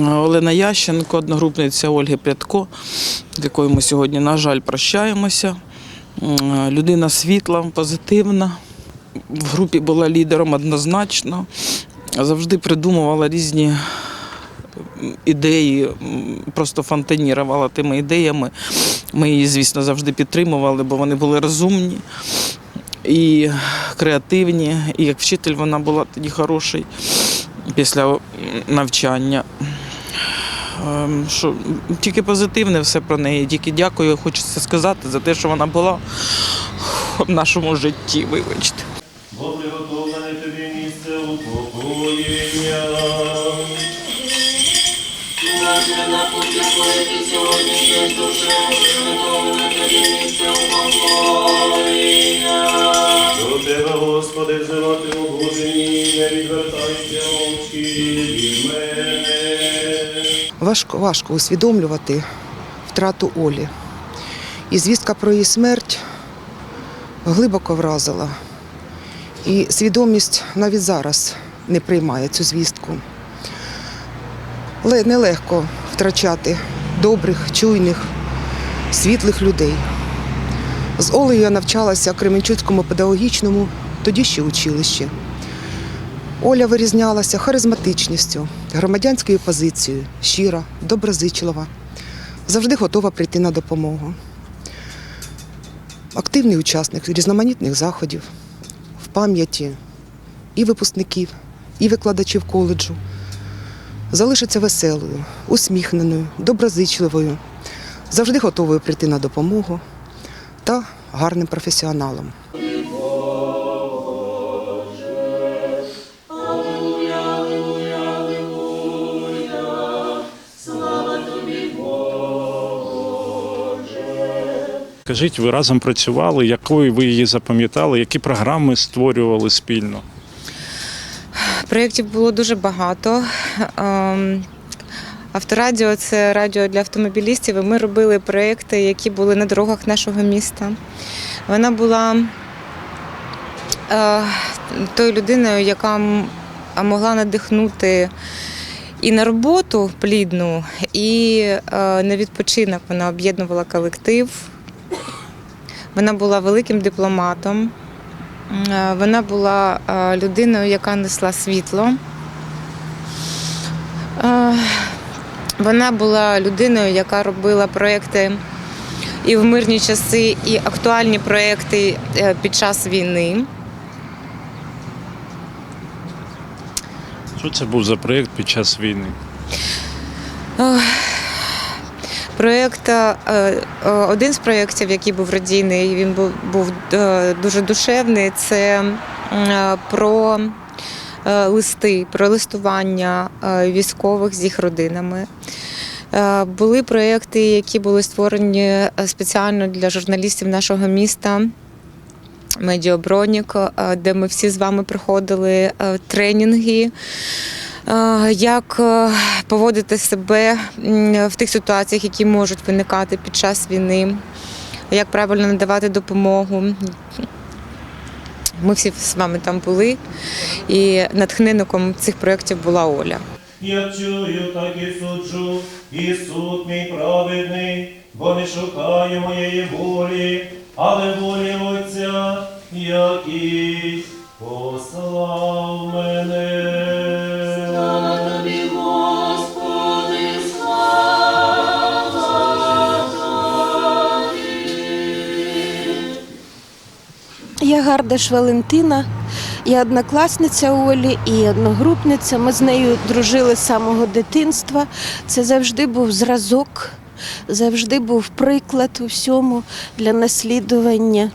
Олена Ященко, одногрупниця Ольги Прядко, з якою ми сьогодні, на жаль, прощаємося. Людина світла, позитивна. В групі була лідером однозначно. Завжди придумувала різні ідеї, просто фонтанірувала тими ідеями. Ми її, звісно, завжди підтримували, бо вони були розумні і креативні. І як вчитель вона була тоді хороший після навчання. Ем, Що, тільки позитивне все про неї. Тільки дякую, хочеться сказати за те, що вона була в нашому житті. Вибачте. Бо приготовлене тобі місце упокоєння. Блажена путь, якої ти сьогодні йдеш душею, приготовлене тобі місце упокоєння. До тебе, Господи, взивати у Божині, не відвертайся Важко, важко усвідомлювати втрату Олі. І звістка про її смерть глибоко вразила. І свідомість навіть зараз не приймає цю звістку. Але нелегко втрачати добрих, чуйних, світлих людей. З Олею я навчалася в Кременчуцькому педагогічному, тоді ще училищі. Оля вирізнялася харизматичністю, громадянською позицією, щира, доброзичлива, завжди готова прийти на допомогу. Активний учасник різноманітних заходів в пам'яті і випускників, і викладачів коледжу. Залишиться веселою, усміхненою, доброзичливою, завжди готовою прийти на допомогу та гарним професіоналом. Кажіть, ви разом працювали, якою ви її запам'ятали, які програми створювали спільно? Проєктів було дуже багато. Ем, Авторадіо це радіо для автомобілістів. і Ми робили проєкти, які були на дорогах нашого міста. Вона була е, тою людиною, яка могла надихнути і на роботу плідну, і е, на відпочинок. Вона об'єднувала колектив. Вона була великим дипломатом. Е, Вона була е, людиною, яка несла світло. Е, Вона була людиною, яка робила проекти і в мирні часи, і актуальні проекти під час війни. Що це був за проєкт під час війни? Проєкт, е, е, один з проєктів, який був радійний, він був, був е, дуже душевний. Це про листи, про листування військових з їх родинами. Були проєкти, які були створені спеціально для журналістів нашого міста. Медіабронік, е, де ми всі з вами проходили тренінги, як е, поводити себе в тих ситуаціях, які можуть виникати під час війни, як правильно надавати допомогу. Ми всі з вами там були, і натхненником цих проєктів була Оля. Я чую, так і суджу, і суд мій праведний, бо не шукаю моєї волі, але волі Отця, який послав Я Гардаш Валентина, я однокласниця Олі і одногрупниця. Ми з нею дружили з самого дитинства. Це завжди був зразок, завжди був приклад у всьому для наслідування.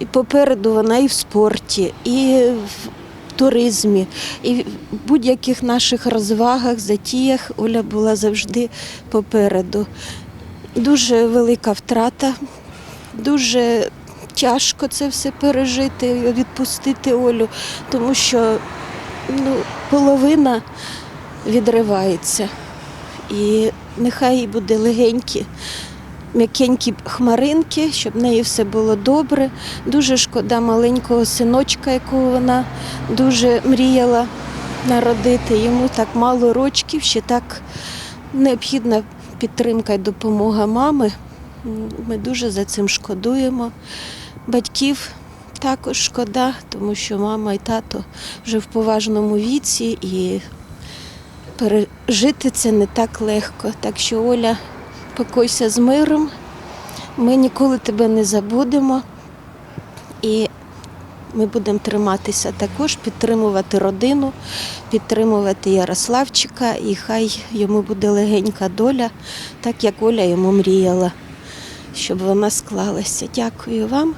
І попереду вона і в спорті, і в туризмі, і в будь-яких наших розвагах, затіях Оля була завжди попереду. Дуже велика втрата, дуже тяжко це все пережити, відпустити Олю, тому що ну, половина відривається. І нехай їй буде легенькі, м'якенькі хмаринки, щоб в неї все було добре. Дуже шкода маленького синочка, якого вона дуже мріяла народити. Йому так мало рочків, ще так необхідна підтримка і допомога мами. Ми дуже за цим шкодуємо. Батьків також шкода, тому що мама і тато вже в поважному віці і пережити це не так легко. Так що, Оля, покойся з миром. Ми ніколи тебе не забудемо. І ми будемо триматися також, підтримувати родину, підтримувати Ярославчика, і хай йому буде легенька доля, так як Оля йому мріяла, щоб вона склалася. Дякую вам.